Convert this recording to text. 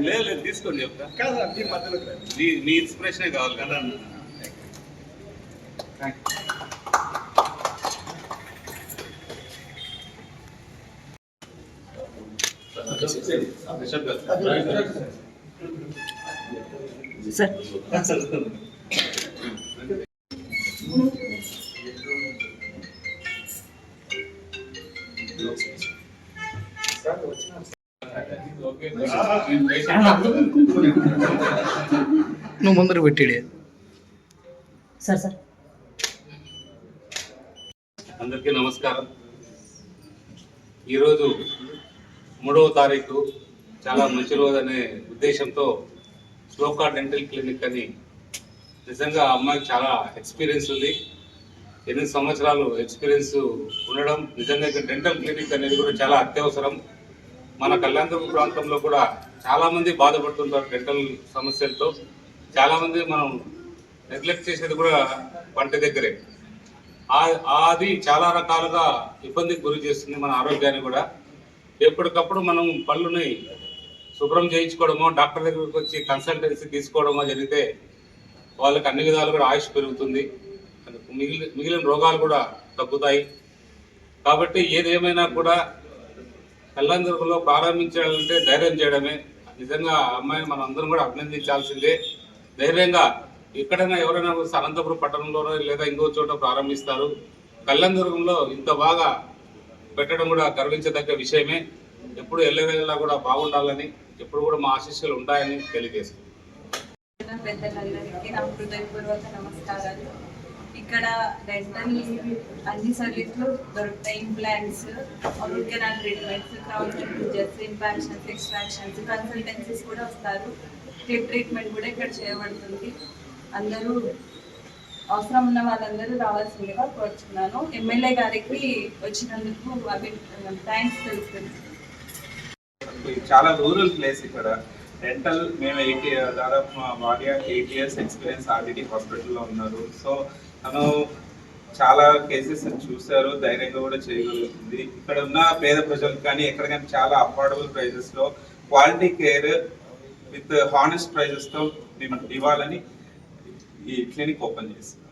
లేదు లేదు తీసుకోండి చెప్తా కాదు మీ నీ కావాలి కదా నువ్వు ముందర పెట్టాడు. Sir sir. అందరికీ నమస్కారం. ఈరోజు మూడవ తారీఖు చాలా మంచి రోజు అనే ఉద్దేశంతో శ్లోకా డెంటల్ క్లినిక్ అని నిజంగా అమ్మాయికి చాలా ఎక్స్పీరియన్స్ ఉంది. ఎనిమిది సంవత్సరాలు ఎక్స్పీరియన్స్ ఉండడం నిజంగా ఇక్కడ డెంటల్ క్లినిక్ అనేది కూడా చాలా అత్యవసరం. మన కళ్యాణదుర్గ ప్రాంతంలో కూడా చాలామంది బాధపడుతుంటారు డెంటల్ సమస్యలతో. చాలామంది మనం నెగ్లెక్ట్ చేసేది కూడా పంట దగ్గరే. అది చాలా రకాలుగా ఇబ్బందికి గురి చేస్తుంది మన ఆరోగ్యాన్ని కూడా. ఎప్పటికప్పుడు మనం పళ్ళుని శుభ్రం చేయించుకోవడమో డాక్టర్ దగ్గరికి వచ్చి కన్సల్టెన్సీ తీసుకోవడమో జరిగితే వాళ్ళకి అన్ని విధాలు కూడా ఆయుష్ పెరుగుతుంది. మిగిలి మిగిలిన రోగాలు కూడా తగ్గుతాయి. కాబట్టి ఏదేమైనా కూడా కళ్ళందరిలో ప్రారంభించాలంటే ధైర్యం చేయడమే. నిజంగా ఆ అమ్మాయిని మనం అందరం కూడా అభినందించాల్సిందే. ధైర్యంగా ఎక్కడైనా ఎవరైనా వస్తే అనంతపురం పట్టణంలోనో లేదా ఇంకో చోట ప్రారంభిస్తారు. కళ్ళందుర్గంలో ఇంత బాగా పెట్టడం కూడా గర్వించదగ్గ విషయమే. ఎప్పుడు ఎల్లవేళలా కూడా బాగుండాలని ఎప్పుడు కూడా మా ఆశీస్సులు ఉంటాయని తెలియజేస్తాం పెద్దలందరికీ నా హృదయపూర్వక నమస్కారాలు. ఇక్కడ డెంటల్ అన్ని సర్వీసులు దొరుకుతాయి. Implants root canal treatments crown procedures impactions extractions consultancies కూడా వస్తారు. క్లిప్ ట్రీట్మెంట్ కూడా ఇక్కడ చేయబడుతుంది. అందరూ అవసరం ఉన్న వాళ్ళందరూ రావాల్సిందిగా కోరుచున్నాను. ఎమ్మెల్యే గారికి వచ్చినందుకు అవి థ్యాంక్స్ తెలుస్తుంది. చాలా రూరల్ ప్లేస్ ఇక్కడ. డెంటల్ మేము ఎయిట్ దాదాపు మా భార్య ఎయిట్ ఇయర్స్ ఎక్స్పీరియన్స్ ఆల్రెడీ హాస్పిటల్లో ఉన్నారు. సో తను చాలా కేసెస్ చూశారు ధైర్యంగా కూడా చేయగలుగుతుంది. ఇక్కడ ఉన్న పేద ప్రజలకు కానీ ఎక్కడికైనా చాలా అఫోర్డబుల్ ప్రైజెస్లో క్వాలిటీ కేర్ విత్ హానెస్ట్ ప్రైజెస్తో మేము ఇవ్వాలని ఈ క్లినిక్ ఓపెన్ చేస్తాం